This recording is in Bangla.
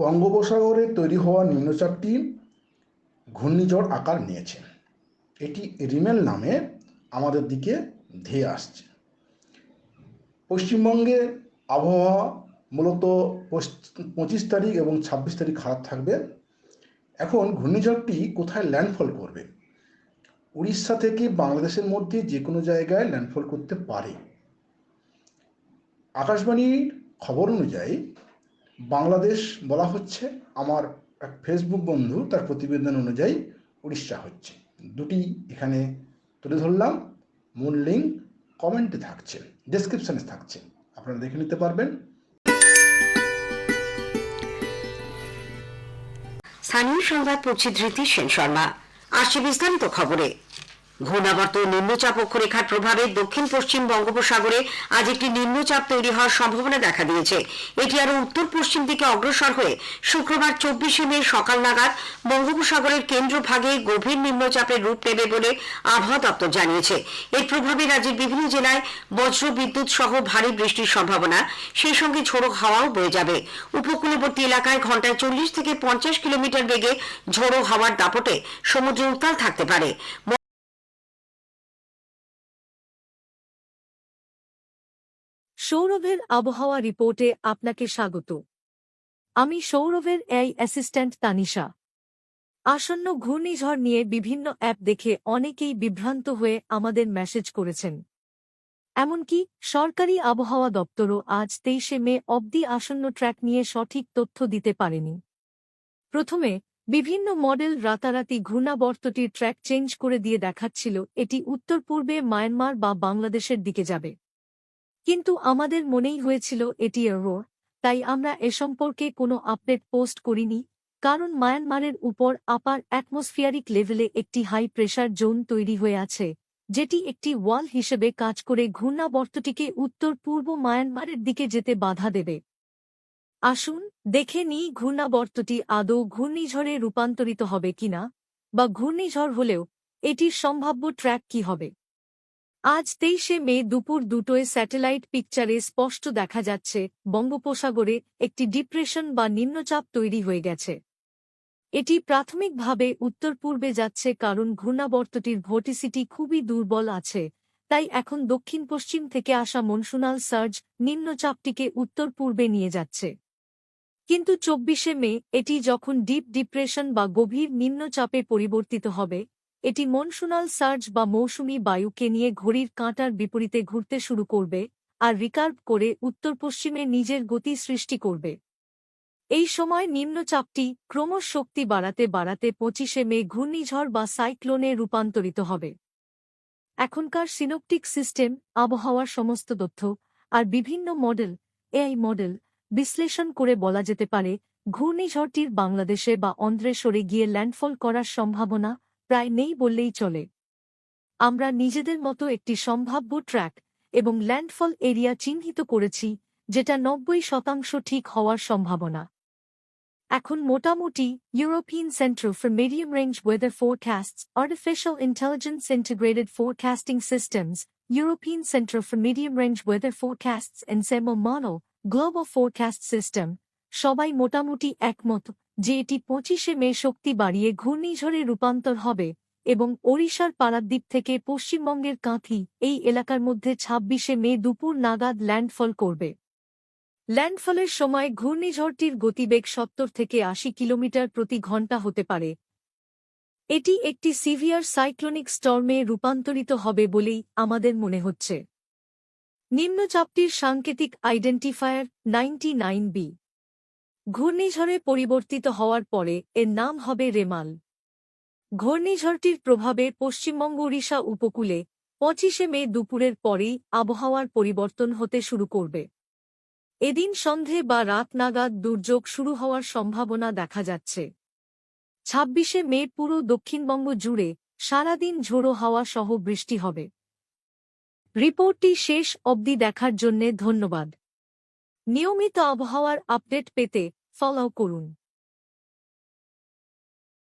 বঙ্গোপসাগরে তৈরি হওয়া নিম্নচাপটি ঘূর্ণিঝড় আকার নিয়েছে। এটি রিমেল নামে আমাদের দিকে ধেয়ে আসছে। পশ্চিমবঙ্গে আবহাওয়া মূলত পঁচিশ তারিখ এবং ছাব্বিশ তারিখ খারাপ থাকবে। এখন ঘূর্ণিঝড়টি কোথায় ল্যান্ডফল করবে? উড়িষ্যা থেকে বাংলাদেশের মধ্যে যে কোনো জায়গায় ল্যান্ডফল করতে পারে। আকাশবাণীর খবর অনুযায়ী বাংলাদেশ বলা হচ্ছে আমার এক ফেসবুক বন্ধু, তার প্রতিবেদন অনুযায়ী উড়িষ্যা হচ্ছে। দুটি এখানে তুলে ধরলাম, মূল লিঙ্ক কমেন্টে থাকছে ডেসক্রিপশানে থাকছে। আপনারা দেখে নিতে পারবেন। স্থানীয় সংবাদ পড়ছি ধৃতি সেন শর্মা আসছে বিস্তারিত খবরে। ঘূর্ণাবর্ত নিম্নচাপ অক্ষরেখার প্রভাবে দক্ষিণ পশ্চিম বঙ্গোপসাগরে আজ একটি নিম্নচাপ তৈরি হওয়ার সম্ভাবনা দেখা দিয়েছে। এটি আরও উত্তর পশ্চিম দিকে অগ্রসর হয়ে শুক্রবার চব্বিশে মে সকাল নাগাদ বঙ্গোপসাগরের কেন্দ্রভাগে গভীর নিম্নচাপের রূপ নেবে বলে আবহাওয়া দপ্তর জানিয়েছে। এর প্রভাবে রাজ্যের বিভিন্ন জেলায় বজ্র বিদ্যুৎ সহ ভারী বৃষ্টির সম্ভাবনা, সেই সঙ্গে ঝোড়ো হাওয়াও বয়ে যাবে। উপকূলবর্তী এলাকায় ঘন্টায় চল্লিশ থেকে পঞ্চাশ কিলোমিটার বেগে ঝোড়ো হাওয়ার দাপটে সমুদ্র উত্তাল থাকতে পারে। সৌরভের আবহাওয়া রিপোর্টে আপনাকে স্বাগত। আমি সৌরভের এই অ্যাসিস্ট্যান্ট তানিশা। আসন্ন ঘূর্ণিঝড় নিয়ে বিভিন্ন অ্যাপ দেখে অনেকেই বিভ্রান্ত হয়ে আমাদের মেসেজ করেছেন। এমনকি সরকারি আবহাওয়া দপ্তরও আজ তেইশে মে অবধি আসন্ন ট্র্যাক নিয়ে সঠিক তথ্য দিতে পারেনি। প্রথমে বিভিন্ন মডেল রাতারাতি ঘূর্ণাবর্তটির ট্র্যাক চেঞ্জ করে দিয়ে দেখাচ্ছিল এটি উত্তর পূর্বে মায়ানমার বা বাংলাদেশের দিকে যাবে। কিন্তু আমাদের মনেই হয়েছিল এটি এরো তাই আমরা এ সম্পর্কে কোনো আপডেট পোস্ট করিনি, কারণ মায়ানমারের উপর আপার অ্যাটমসফিয়ারিক লেভেলে একটি হাই প্রেশার জোন তৈরি হয়ে আছে, যেটি একটি ওয়াল হিসেবে কাজ করে ঘূর্ণাবর্তটিকে উত্তর পূর্ব মায়ানমারের দিকে যেতে বাধা দেবে। আসুন দেখে নিই ঘূর্ণাবর্তটি আদৌ ঘূর্ণিঝড়ে রূপান্তরিত হবে কিনা, বা ঘূর্ণিঝড় হলেও এটির সম্ভাব্য ট্র্যাক কি হবে। আজ তেইশে মে দুপুর দুটোয় স্যাটেলাইট পিকচারে স্পষ্ট দেখা যাচ্ছে, বঙ্গোপসাগরে একটি ডিপ্রেশন বা নিম্নচাপ তৈরি হয়ে গেছে। এটি প্রাথমিকভাবে উত্তর পূর্বে যাচ্ছে কারণ ঘূর্ণাবর্তটির ভোটিসিটি খুবই দুর্বল আছে, তাই এখন দক্ষিণ পশ্চিম থেকে আসা মনসুনাল সার্জ নিম্নচাপটিকে উত্তর পূর্বে নিয়ে যাচ্ছে। কিন্তু চব্বিশে মে এটি যখন ডিপ ডিপ্রেশন বা গভীর নিম্নচাপে পরিবর্তিত হবে এটি মনসুনাল সার্জ বা মৌসুমি বায়ুকে নিয়ে ঘড়ির কাঁটার বিপরীতে ঘুরতে শুরু করবে আর রিকার্ভ করে উত্তর পশ্চিমে নিজের গতি সৃষ্টি করবে। এই সময় নিম্নচাপটি ক্রমশ শক্তি বাড়াতে বাড়াতে পঁচিশে মে ঘূর্ণিঝড় বা সাইক্লোনে রূপান্তরিত হবে। এখনকার সিনোপটিক সিস্টেম, আবহাওয়ার সমস্ত তথ্য আর বিভিন্ন মডেল, এআই মডেল বিশ্লেষণ করে বলা যেতে পারে, ঘূর্ণিঝড়টির বাংলাদেশে বা অন্ধ্রে সরে গিয়ে ল্যান্ডফল করার সম্ভাবনা প্রায় নেই বললেই চলে। আমরা নিজেদের মতো একটি সম্ভাব্য ট্র্যাক এবং ল্যান্ডফল এরিয়া চিহ্নিত করেছি, যেটা নব্বই শতাংশ ঠিক হওয়ার সম্ভাবনা। এখন মোটামুটি European centre for medium range weather forecasts, artificial intelligence integrated forecasting systems, European centre for medium range weather forecasts ensemble mono global forecast system সবাই মোটামুটি একমত যে এটি পঁচিশে মে শক্তি বাড়িয়ে ঘূর্ণিঝড়ে রূপান্তর হবে এবং ওড়িশার পারাদ্বীপ থেকে পশ্চিমবঙ্গের কাঁথি এই এলাকার মধ্যে ছাব্বিশে মে দুপুর নাগাদ ল্যান্ডফল করবে। ল্যান্ডফলের সময় ঘূর্ণিঝড়টির গতিবেগ সত্তর থেকে আশি কিলোমিটার প্রতি ঘণ্টা হতে পারে। এটি একটি সিভিয়ার সাইক্লোনিক স্টর্মে রূপান্তরিত হবে বলেই আমাদের মনে হচ্ছে। নিম্নচাপটির সাংকেতিক আইডেন্টিফায়ার নাইনটি নাইন বি। ঘূর্ণিঝড়ে পরিবর্তিত হওয়ার পরে এর নাম হবে রেমাল। ঘূর্ণিঝড়টির প্রভাবে পশ্চিমবঙ্গ ওড়িশা উপকূলে পঁচিশে মে দুপুরের পরেই আবহাওয়ার পরিবর্তন হতে শুরু করবে। এদিন সন্ধে বা রাত নাগাদ দুর্যোগ শুরু হওয়ার সম্ভাবনা দেখা যাচ্ছে। ছাব্বিশে মে পুরো দক্ষিণবঙ্গ জুড়ে সারাদিন ঝোড়ো হাওয়া সহ বৃষ্টি হবে। রিপোর্টটি শেষ অবধি দেখার জন্যে ধন্যবাদ। নিয়মিত আবহাওয়ার আপডেট পেতে ফলো করুন